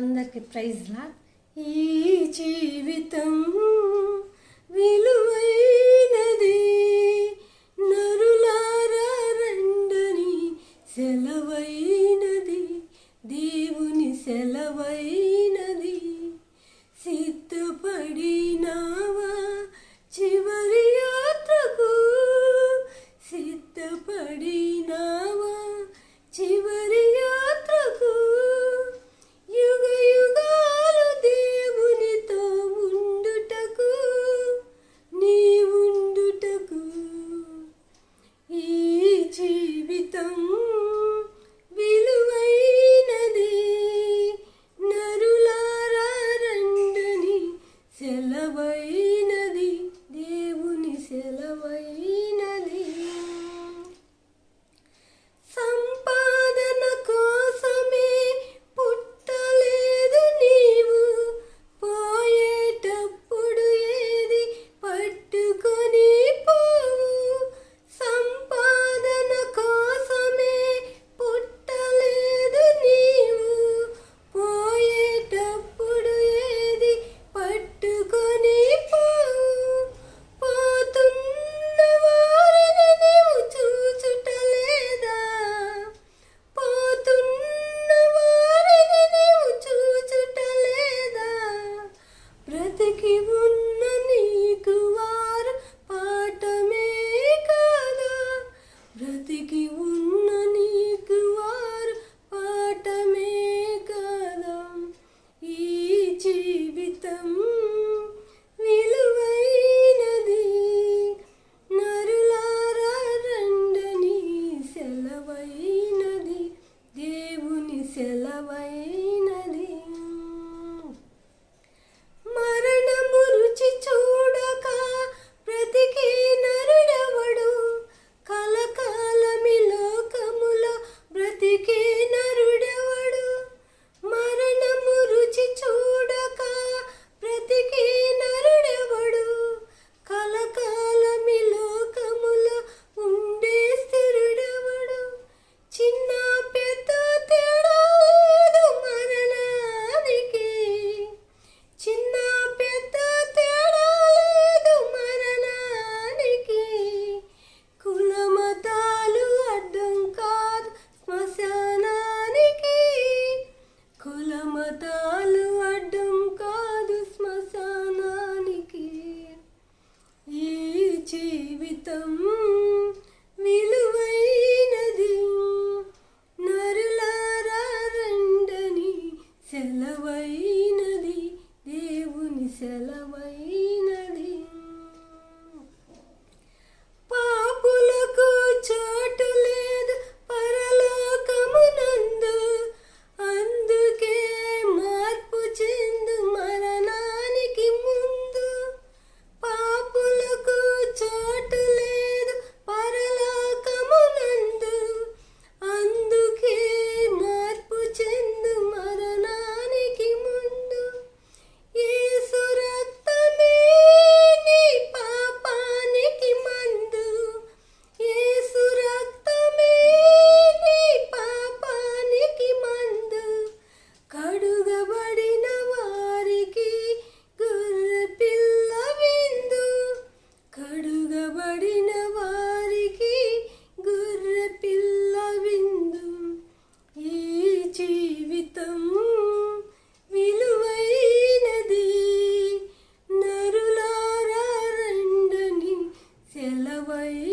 అందరికి ప్రైజ్లా ఈ జీవితం విలువై బ్రతికి ఉన్న నీకు వారు పాఠమే కదా. ఈ జీవితం విలువైనది. నరులారండని సెలవైనది. దేవుని సెలవై செலவழி vai